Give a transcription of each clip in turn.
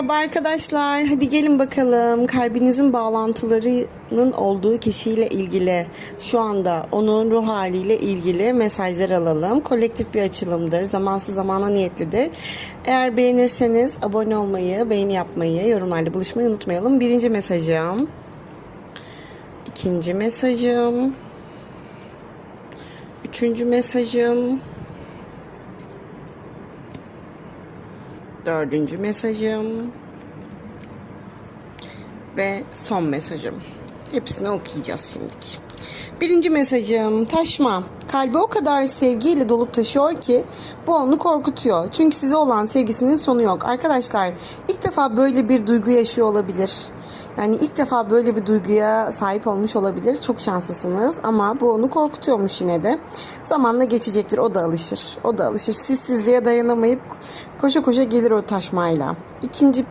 Merhaba arkadaşlar. Hadi gelin bakalım. Kalbinizin bağlantılarının olduğu kişiyle ilgili şu anda onun ruh haliyle ilgili mesajlar alalım. Kolektif bir açılımdır. Zamansız zamana niyetlidir. Eğer beğenirseniz abone olmayı, beğeni yapmayı, yorumlarda buluşmayı unutmayalım. Birinci mesajım. ikinci mesajım. Üçüncü mesajım. Dördüncü mesajım. Ve son mesajım. Hepsini okuyacağız şimdiki. Birinci mesajım taşma. Kalbi o kadar sevgiyle dolup taşıyor ki bu onu korkutuyor. Çünkü size olan sevgisinin sonu yok. Arkadaşlar ilk defa böyle bir duygu yaşıyor olabilir. Yani ilk defa böyle bir duyguya sahip olmuş olabilir. Çok şanslısınız ama bu onu korkutuyormuş yine de. Zamanla geçecektir. O da alışır. O da alışır. Sessizliğe dayanamayıp koşa koşa gelir o taşmayla. İkinci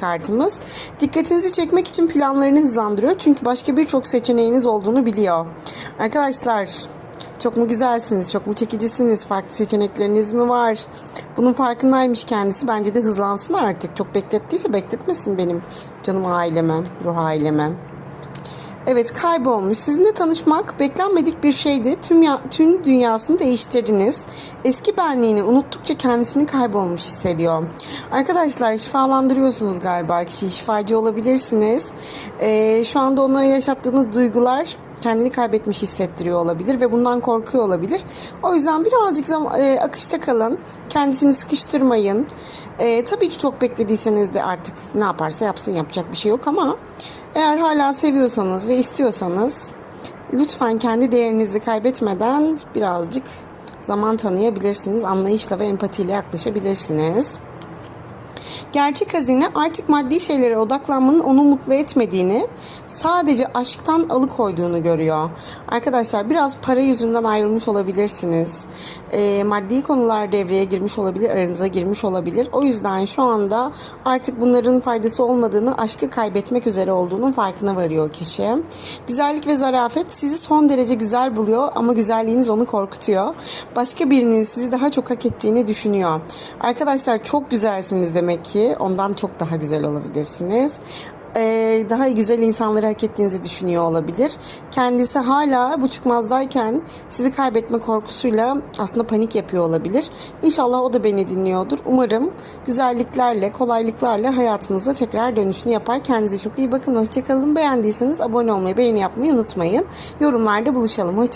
kartımız dikkatinizi çekmek için planlarını hızlandırıyor. Çünkü başka birçok seçeneğiniz olduğunu biliyor. Arkadaşlar çok mu güzelsiniz? Çok mu çekicisiniz? Farklı seçenekleriniz mi var? Bunun farkındaymış kendisi. Bence de hızlansın artık. Çok beklettiyse bekletmesin benim canım aileme, ruh aileme. Evet kaybolmuş. Sizinle tanışmak beklenmedik bir şeydi. Tüm, ya, tüm dünyasını değiştirdiniz. Eski benliğini unuttukça kendisini kaybolmuş hissediyor. Arkadaşlar şifalandırıyorsunuz galiba. Kişi şifacı olabilirsiniz. Ee, şu anda ona yaşattığınız duygular kendini kaybetmiş hissettiriyor olabilir ve bundan korkuyor olabilir. O yüzden birazcık zaman, e, akışta kalın. Kendisini sıkıştırmayın. E, tabii ki çok beklediyseniz de artık ne yaparsa yapsın yapacak bir şey yok ama eğer hala seviyorsanız ve istiyorsanız lütfen kendi değerinizi kaybetmeden birazcık zaman tanıyabilirsiniz. Anlayışla ve empatiyle yaklaşabilirsiniz. Gerçek hazine artık maddi şeylere odaklanmanın onu mutlu etmediğini, sadece aşktan alıkoyduğunu görüyor. Arkadaşlar biraz para yüzünden ayrılmış olabilirsiniz. E, maddi konular devreye girmiş olabilir, aranıza girmiş olabilir. O yüzden şu anda artık bunların faydası olmadığını, aşkı kaybetmek üzere olduğunun farkına varıyor kişi. Güzellik ve zarafet sizi son derece güzel buluyor ama güzelliğiniz onu korkutuyor. Başka birinin sizi daha çok hak ettiğini düşünüyor. Arkadaşlar çok güzelsiniz demek ki ondan çok daha güzel olabilirsiniz. Ee, daha güzel insanları hak ettiğinizi düşünüyor olabilir. Kendisi hala bu çıkmazdayken sizi kaybetme korkusuyla aslında panik yapıyor olabilir. İnşallah o da beni dinliyordur. Umarım güzelliklerle, kolaylıklarla hayatınıza tekrar dönüşünü yapar. Kendinize çok iyi bakın. Hoşçakalın. Beğendiyseniz abone olmayı, beğeni yapmayı unutmayın. Yorumlarda buluşalım. Hoşçakalın.